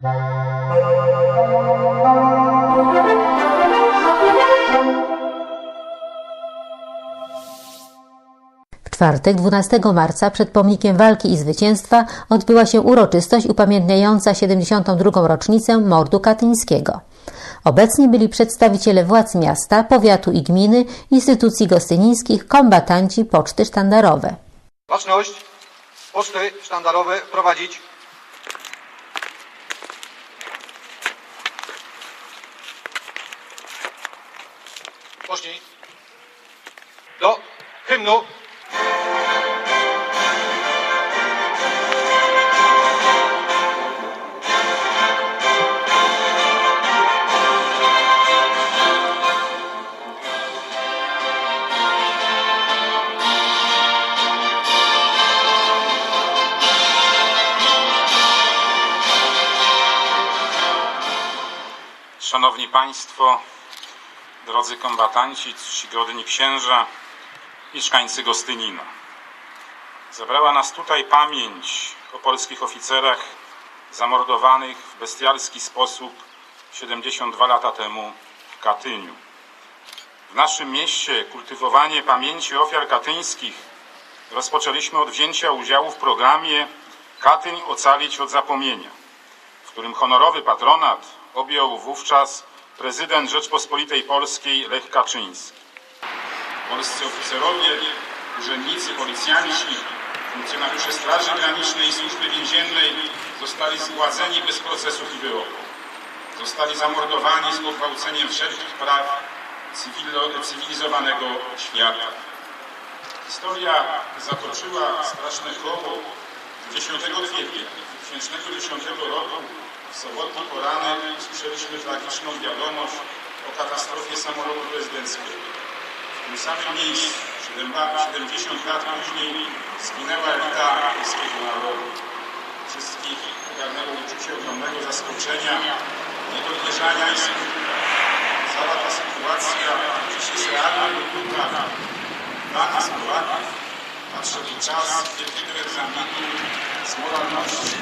W czwartek, 12 marca, przed pomnikiem walki i zwycięstwa odbyła się uroczystość upamiętniająca 72. rocznicę mordu katyńskiego. Obecni byli przedstawiciele władz miasta, powiatu i gminy, instytucji gostynińskich, kombatanci, poczty sztandarowe. Baczność, poczty sztandarowe prowadzić. Pocznij. Do hymnu. Szanowni Państwo, drodzy kombatanci, czcigodni księża, mieszkańcy Gostynina. Zabrała nas tutaj pamięć o polskich oficerach zamordowanych w bestialski sposób 72 lata temu w Katyniu. W naszym mieście kultywowanie pamięci ofiar katyńskich rozpoczęliśmy od wzięcia udziału w programie Katyń ocalić od zapomnienia, w którym honorowy patronat objął wówczas prezydent Rzeczpospolitej Polskiej Lech Kaczyński. Polscy oficerowie, urzędnicy, policjanci, funkcjonariusze Straży Granicznej i Służby Więziennej zostali zgładzeni bez procesów i wyroków. Zostali zamordowani z pogwałceniem wszelkich praw cywilizowanego świata. Historia zatoczyła straszne koło 10 kwietnia 2010 roku. W sobotni poranek usłyszeliśmy tragiczną wiadomość o katastrofie samolotu prezydenckiego. W tym samym miejscu, 70 lat później, zginęła elita polskiego narodu. Wszystkich ogarnęło uczucie ogromnego zaskoczenia, niedowierzania i smutku. Cała ta sytuacja dziś jest realna podróbka dla nas Polaków. Nadszedł czas wielkiego egzaminu z moralności,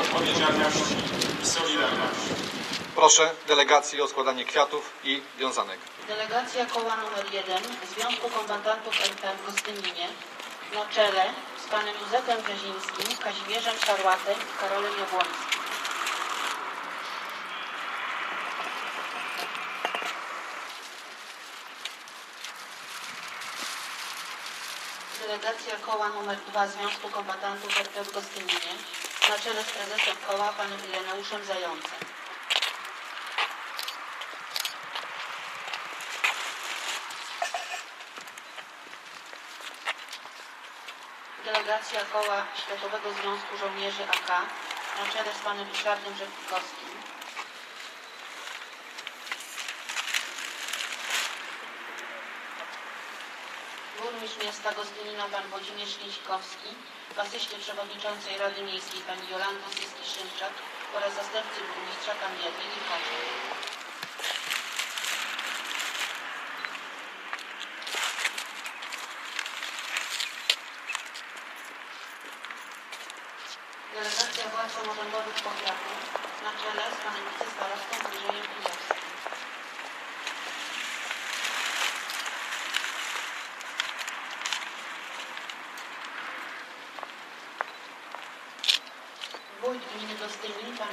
odpowiedzialności i solidarności. Proszę delegacji o składanie kwiatów i wiązanek. Delegacja koła nr 1 Związku Kombatantów RP w Gostyninie na czele z panem Józefem Brzezińskim, Kazimierzem Szarłatem i Karolem Jabłońskim. Delegacja koła nr 2 Związku Kombatantów RP w Gostyninie na czele z prezesem koła panem Ireneuszem Zającem. Delegacja koła Światowego Związku Żołnierzy AK na czele z panem Ryszardem Rzepkowskim. Burmistrz miasta Gostynina pan Włodzimierz Lisikowski, w asyście przewodniczącej Rady Miejskiej pani Jolanta Syski-Szymczak oraz zastępcy burmistrza pan Jadwiga Kaczor. Delegacja władz samorządowych powiatów na czele z panem wicestarostą Andrzejem Kijowskim. Wójt gminy Gostynin, pan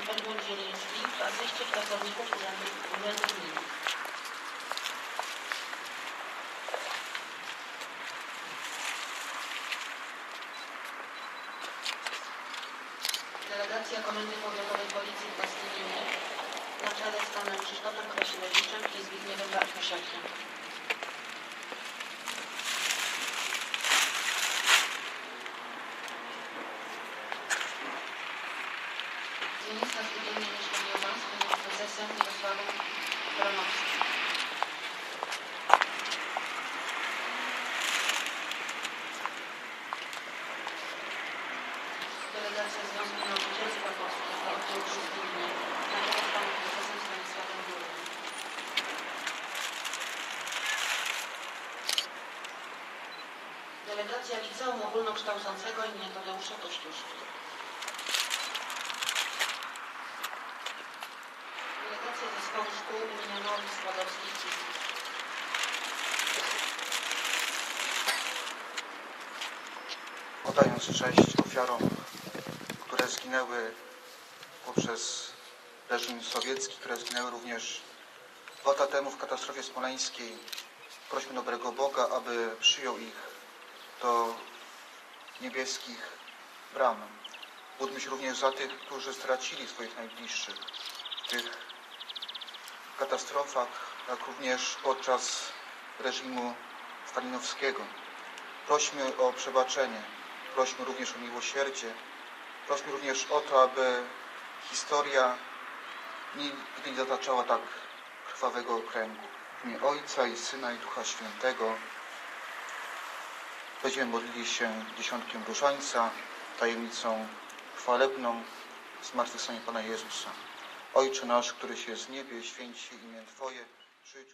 Zieliński, w asyście pracowników urzędu, gminy. Delegacja Komendy Powiatowej Policji w Gostyninie na czele z panem Krzysztofem Krasilewiczem i Zbigniewem Bartosiakiem. Dziennika z tygodnia mieszkaniowa z panem prezesem Jarosławem Bronowskim. Delegacja Związku Nauczycielstwa Polskiego oddział przy Gminie na czele z panem prezesem Stanisławem Górnym. Delegacja Liceum Ogólnokształcącego im. Tadeusza Kościuszki. Woli Składowskiej Cyzji. Oddając cześć ofiarom, które zginęły poprzez reżim sowiecki, które zginęły również dwa lata temu w katastrofie smoleńskiej, prośmy dobrego Boga, aby przyjął ich do niebieskich bram. Módlmy się również za tych, którzy stracili swoich najbliższych tych katastrofach, jak również podczas reżimu stalinowskiego. Prośmy o przebaczenie, prośmy również o miłosierdzie, prośmy również o to, aby historia nigdy nie zataczała tak krwawego okręgu. W imię Ojca i Syna i Ducha Świętego będziemy modlili się dziesiątkiem różańca, tajemnicą chwalebną zmartwychwstania Pana Jezusa. Ojcze nasz, któryś jest w niebie, święci imię Twoje, przyjdź.